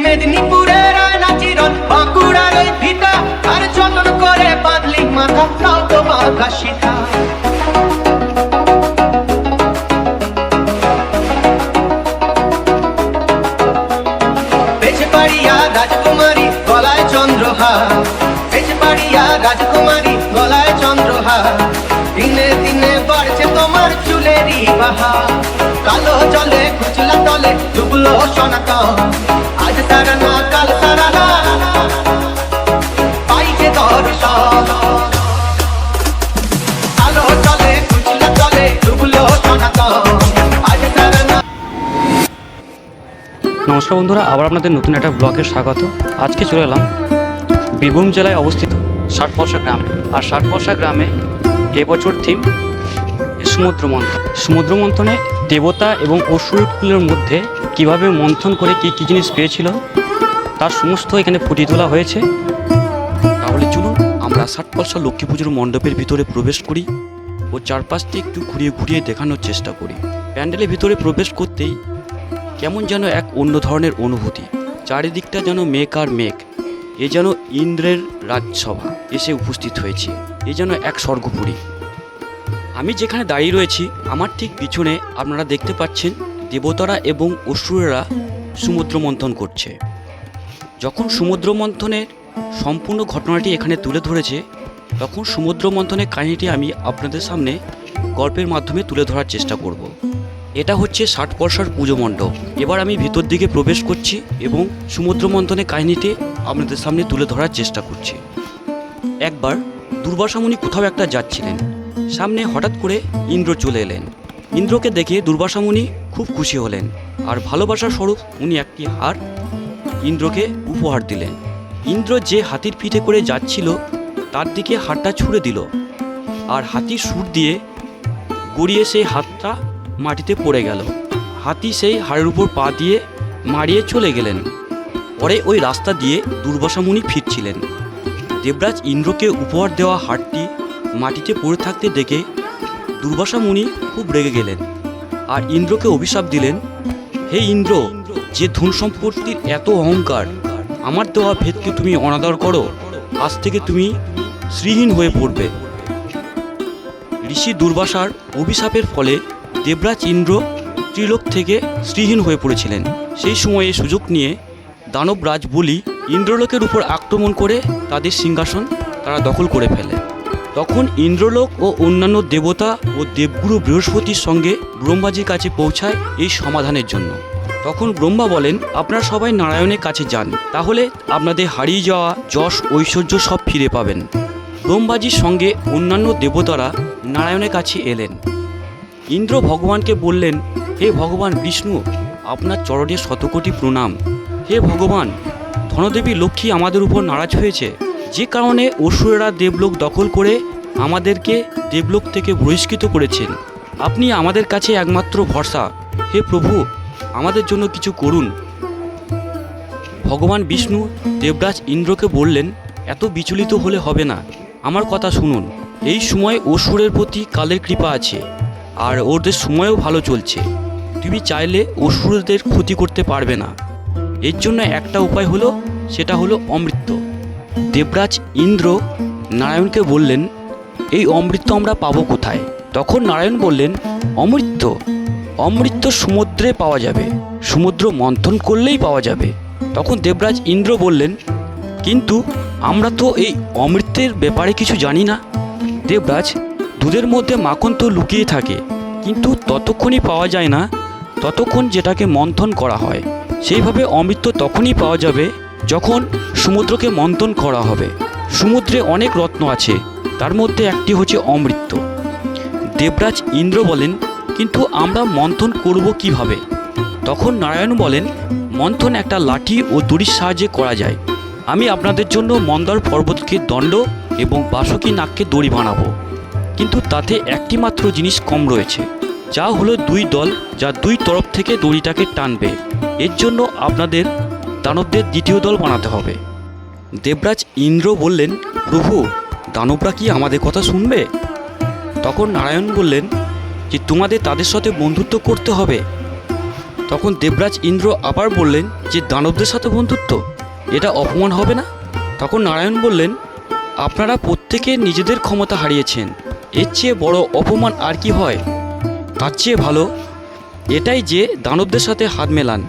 মেদিনীপুরের আয়না চিরন, বাঁকুড়ার ওই ভিটা। আর যতন করে বাঁধলি মাথা, তাও তো সীতা রাজকুমারী গলায় চন্দ্রহার বেঁচে পাড়িয়া রাজকুমারী গলায় চন্দ্রহার দিনে দিনে বাড়ছে তোমার চুলেরই বাহার কালো জলে কুচলা তলে ডুবলো সনাতন। নমস্কার বন্ধুরা, আবার আপনাদের নতুন একটা ব্লগে স্বাগত। আজকে চলে এলাম বীরভূম জেলায় অবস্থিত ষাটপরসা গ্রামে। আর ষাটপরসা গ্রামে এবছর থিম সমুদ্র মন্থন। সমুদ্র মন্থনে দেবতা এবং অসুরকুলের মধ্যে কীভাবে মন্থন করে কী কী জিনিস পেয়েছিল, তার সমস্ত এখানে ফুটিয়ে তোলা হয়েছে। তাহলে চলুন, আমরা ষাটপরসা লক্ষ্মী পুজোর মণ্ডপের ভিতরে প্রবেশ করি ও চারপাশটি একটু ঘুরিয়ে ঘুরিয়ে দেখানোর চেষ্টা করি। প্যান্ডেলের ভিতরে প্রবেশ করতেই কেমন যেন এক অন্য ধরনের অনুভূতি। চারিদিকটা যেন মেঘ আর মেঘ। এ যেন ইন্দ্রের রাজসভা। এসে উপস্থিত হয়েছে। এ যেন এক স্বর্গপুরী। আমি যেখানে দাঁড়িয়ে রয়েছি, আমার ঠিক পিছনে আপনারা দেখতে পাচ্ছেন দেবতারা এবং অসুরেরা সমুদ্র মন্থন করছে। যখন সমুদ্র মন্থনের সম্পূর্ণ ঘটনাটি এখানে তুলে ধরেছে, তখন সমুদ্র মন্থনের কাহিনীটি আমি আপনাদের সামনে গল্পের মাধ্যমে তুলে ধরার চেষ্টা করব। এটা হচ্ছে ষাট পরশার পুজো মণ্ডপ। এবার আমি ভিতর দিকে প্রবেশ করছি এবং সমুদ্র মন্থনের কাহিনীটি আপনাদের সামনে তুলে ধরার চেষ্টা করছি। একবার দুর্বাসামুনি কোথাও একটা যাচ্ছিলেন। সামনে হঠাৎ করে ইন্দ্র চলে এলেন। ইন্দ্রকে দেখে দুর্বাসামুনি খুব খুশি হলেন আর ভালোবাসার স্বরূপ উনি একটি হার ইন্দ্রকে উপহার দিলেন। ইন্দ্র যে হাতির পিঠে করে যাচ্ছিল, তার দিকে হাতটা ছুঁড়ে দিল। আর হাতির সুর দিয়ে গড়িয়ে সেই হাতটা মাটিতে পড়ে গেল। হাতি সেই হাড়ের উপর পা দিয়ে মারিয়ে চলে গেলেন। পরে ওই রাস্তা দিয়ে দুর্বাসামুনি ফিরছিলেন। দেবরাজ ইন্দ্রকে উপহার দেওয়া হাটটি মাটিতে পড়ে থাকতে দেখে দুর্বাসা মুনি খুব রেগে গেলেন আর ইন্দ্রকে অভিশাপ দিলেন, হে ইন্দ্র, যে ধন সম্পত্তির এত অহংকার, আমার দেওয়া ভেদকে তুমি অনাদর করো, আজ থেকে তুমি শ্রীহীন হয়ে পড়বে। ঋষি দুর্বাসার অভিশাপের ফলে দেবরাজ ইন্দ্র ত্রিলোক থেকে শ্রীহীন হয়ে পড়েছিলেন। সেই সময়ে সুযোগ নিয়ে দানবরাজ বলি ইন্দ্রলোকের উপর আক্রমণ করে তাদের সিংহাসন তারা দখল করে ফেলে। তখন ইন্দ্রলোক ও অন্যান্য দেবতা ও দেবগুরু বৃহস্পতির সঙ্গে ব্রহ্মাজির কাছে পৌঁছায় এই সমাধানের জন্য। তখন ব্রহ্মা বলেন, আপনারা সবাই নারায়ণের কাছে যান, তাহলে আপনাদের হারিয়ে যাওয়া যশ, ঐশ্বর্য সব ফিরে পাবেন। ব্রহ্মাজির সঙ্গে অন্যান্য দেবতারা নারায়ণের কাছে এলেন। ইন্দ্র ভগবানকে বললেন, হে ভগবান বিষ্ণু, আপনার চরণে শতকোটি প্রণাম। হে ভগবান, ধনদেবী লক্ষ্মী আমাদের উপর নারাজ হয়েছে। যে কারণে অসুরেরা দেবলোক দখল করে আমাদেরকে দেবলোক থেকে বহিষ্কৃত করেছেন। আপনি আমাদের কাছে একমাত্র ভরসা। হে প্রভু, আমাদের জন্য কিছু করুন। ভগবান বিষ্ণু দেবরাজ ইন্দ্রকে বললেন, এত বিচলিত হলে হবে না। আমার কথা শুনুন। এই সময় অসুরের প্রতি কালের কৃপা আছে। আর ওদের সময়ও ভালো চলছে। তুমি চাইলে অসুরদের ক্ষতি করতে পারবে না। এর জন্য একটা উপায় হলো, সেটা হলো অমৃত দেবরাজ ইন্দ্র নারায়ণকে বললেন, এই অমৃত আমরা পাবো কোথায়? তখন নারায়ণ বললেন অমৃত অমৃত সমুদ্রে পাওয়া যাবে। সমুদ্র মন্থন করলেই পাওয়া যাবে। তখন দেবরাজ ইন্দ্র বললেন, কিন্তু আমরা তো এই অমৃতের ব্যাপারে কিছু জানি না। দেবরাজ দুধের মধ্যে মাখন তো লুকিয়ে থাকে, কিন্তু ততক্ষণই পাওয়া যায় না। ততক্ষণ যেটাকে মন্থন করা হয়, সেইভাবে অমৃত তখনই পাওয়া যাবে যখন সমুদ্রকে মন্থন করা হবে। সমুদ্রে অনেক রত্ন আছে, তার মধ্যে একটি হচ্ছে অমৃত। দেবরাজ ইন্দ্র বলেন, কিন্তু আমরা মন্থন করব কীভাবে? তখন নারায়ণ বলেন, মন্থন একটা লাঠি ও দড়ির সাহায্যে করা যায়। আমি আপনাদের জন্য মন্দার পর্বতকে দণ্ড এবং বাসকি নাককে দড়ি বানাবো। কিন্তু তাতে একটি মাত্র জিনিস কম রয়েছে, যা হলো দুই দল যা দুই তরফ থেকে দড়িটাকে টানবে। এর জন্য আপনাদের দানবদের দ্বিতীয় দল বানাতে হবে। দেবরাজ ইন্দ্র বললেন, প্রভু, দানবরা কি আমাদের কথা শুনবে? তখন নারায়ণ বললেন, যে তোমাদের তাদের সাথে বন্ধুত্ব করতে হবে। তখন দেবরাজ ইন্দ্র আবার বললেন, যে দানবদের সাথে বন্ধুত্ব, এটা অপমান হবে না? তখন নারায়ণ বললেন, আপনারা প্রত্যেকে নিজেদের ক্ষমতা হারিয়েছেন। এর চেয়ে বড় অপমান আর কি হয়? তার চেয়ে ভালো, এটাই যে দানবদের সাথে হাত মেলান।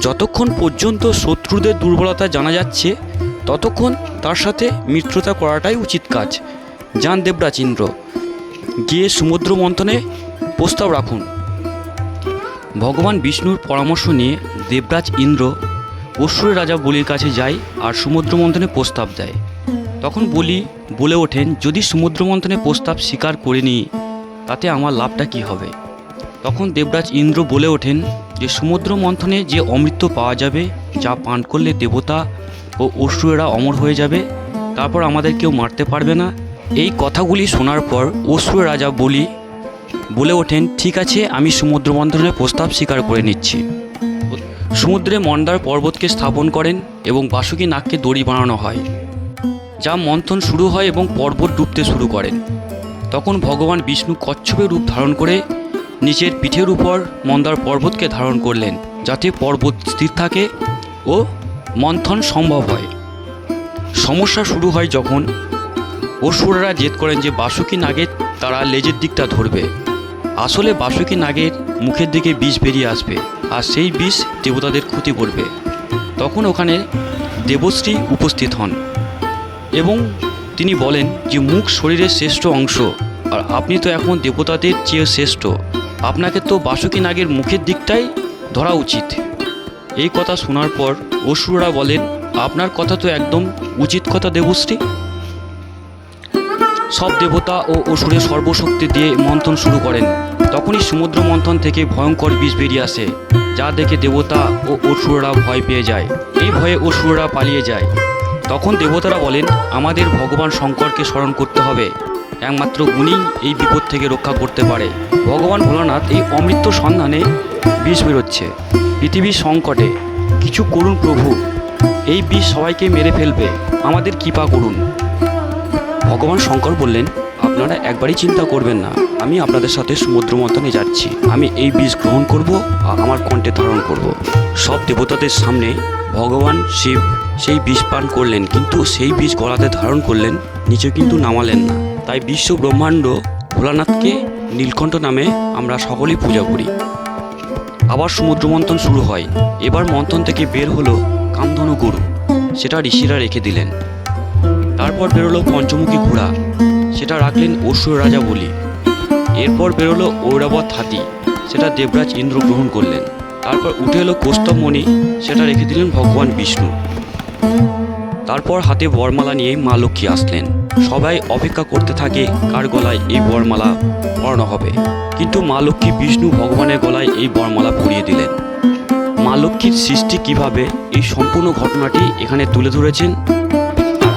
যতক্ষণ পর্যন্ত শত্রুদের দুর্বলতা জানা যাচ্ছে, ততক্ষণ তার সাথে মিত্রতা করাটাই উচিত কাজ। যান দেবরাজ ইন্দ্র গিয়ে সমুদ্র মন্থনে প্রস্তাব রাখুন। ভগবান বিষ্ণুর পরামর্শ নিয়ে দেবরাজ ইন্দ্র অসুরের রাজা বলির কাছে যায় আর সমুদ্র মন্থনে প্রস্তাব দেয়। তখন বলি, বলে ওঠেন, যদি সমুদ্র মন্থনে প্রস্তাব স্বীকার করে নিই, তাতে আমার লাভটা কি হবে? তখন দেবরাজ ইন্দ্র বলে ওঠেন, যে সমুদ্র মন্থনে যে অমৃত পাওয়া যাবে, যা পান করলে দেবতা ও অসুরেরা অমর হয়ে যাবে, তারপর আমাদের কেউ মারতে পারবে না। এই কথাগুলি শোনার পর অসুরের রাজা বলি, বলে ওঠেন, ঠিক আছে, আমি সমুদ্র মন্থনের প্রস্তাব স্বীকার করে নিচ্ছি। সমুদ্রে মন্দার পর্বতকে স্থাপন করেন এবং বাসুকী নাককে দড়ি বানানো হয়। যা মন্থন শুরু হয় এবং পর্বত ডুবতে শুরু করেন তখন ভগবান বিষ্ণু কচ্ছপের রূপ ধারণ করে নিজের পিঠের উপর মন্দার পর্বতকে ধারণ করলেন, যাতে পর্বত স্থির থাকে ও মন্থন সম্ভব হয়। সমস্যা শুরু হয় যখন অসুররা জেদ করেন যে বাসুকী নাগের তারা লেজের দিকটা ধরবে। আসলে বাসুকী নাগের মুখের দিকে বিষ বেরিয়ে আসবে আর সেই বিষ দেবতাদের ক্ষতি করবে। তখন ওখানে দেবশ্রী উপস্থিত হন। এবং তিনি বলেন যে মুখ শরীরের শ্রেষ্ঠ অংশ, আর আপনি তো এখন দেবতাদের চেয়ে শ্রেষ্ঠ। আপনাকে তো বাসুকী নাগের মুখের দিকটাই ধরা উচিত। এই কথা শোনার পর অসুররা বলেন, আপনার কথা তো একদম উচিত কথা দেবশ্রী। সব দেবতা ও অসুরের সর্বশক্তি দিয়ে মন্থন শুরু করেন। তখনই সমুদ্র মন্থন থেকে ভয়ঙ্কর বিষ বেরিয়ে আসে, যা দেখে দেবতা ও অসুররা ভয় পেয়ে যায়। এই ভয়ে অসুররা পালিয়ে যায়। তখন দেবতারা বলেন, আমাদের ভগবান শঙ্করকে স্মরণ করতে হবে। একমাত্র উনি এই বিপদ থেকে রক্ষা করতে পারে। ভগবান ভোলানাথ এই অমৃত সন্ধানে বিষ বেরোচ্ছে। পৃথিবীর সংকটে, কিছু করুন প্রভু, এই বিষ সবাইকে মেরে ফেলবে। আমাদের কৃপা করুন। ভগবান শঙ্কর বললেন, আপনারা একবারই চিন্তা করবেন না। আমি আপনাদের সাথে সমুদ্র মন্থনে যাচ্ছি। আমি এই বীজ গ্রহণ করব আর আমার কণ্ঠে ধারণ করব। সব দেবতাদের সামনে ভগবান শিব সেই বীজ পান করলেন, কিন্তু সেই বীজ গলাতে ধারণ করলেন, নিচে কিন্তু নামালেন না। তাই বিশ্ব ব্রহ্মাণ্ড ভোলানাথকে নীলকণ্ঠ নামে আমরা সকলেই পূজা করি। আবার সমুদ্র মন্থন শুরু হয়। এবার মন্থন থেকে বের হলো কামধনু গরু। সেটা ঋষিরা রেখে দিলেন। তারপর বেরোলো পঞ্চমুখী ঘোড়া। সেটা রাখলেন অসুর রাজা বলি। এরপর বেরোলো ঐরাবত হাতি। সেটা দেবরাজ ইন্দ্র গ্রহণ করলেন। তারপর উঠে এলো কৌস্তবমণি। সেটা রেখে দিলেন ভগবান বিষ্ণু। তারপর হাতে বরমালা নিয়ে মা লক্ষ্মী আসলেন। সবাই অপেক্ষা করতে থাকে কার গলায় এই বরমালা পরানো হবে। কিন্তু মা লক্ষ্মী বিষ্ণু ভগবানের গলায় এই বরমালা পরিয়ে দিলেন। মা লক্ষ্মীর সৃষ্টি কীভাবে এই সম্পূর্ণ ঘটনাটি এখানে তুলে ধরেছেন?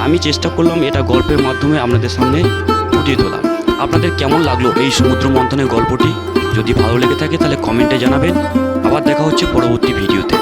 আমি চেষ্টা করলাম এটা গল্পের মাধ্যমে আপনাদের সামনে ফুটিয়ে তোলা আপনাদের কেমন লাগল এই সমুদ্র মন্থনের গল্পটি? যদি ভালো লেগে থাকে তাহলে কমেন্টে জানাবেন। আবার দেখা হচ্ছে পরবর্তী ভিডিওতে।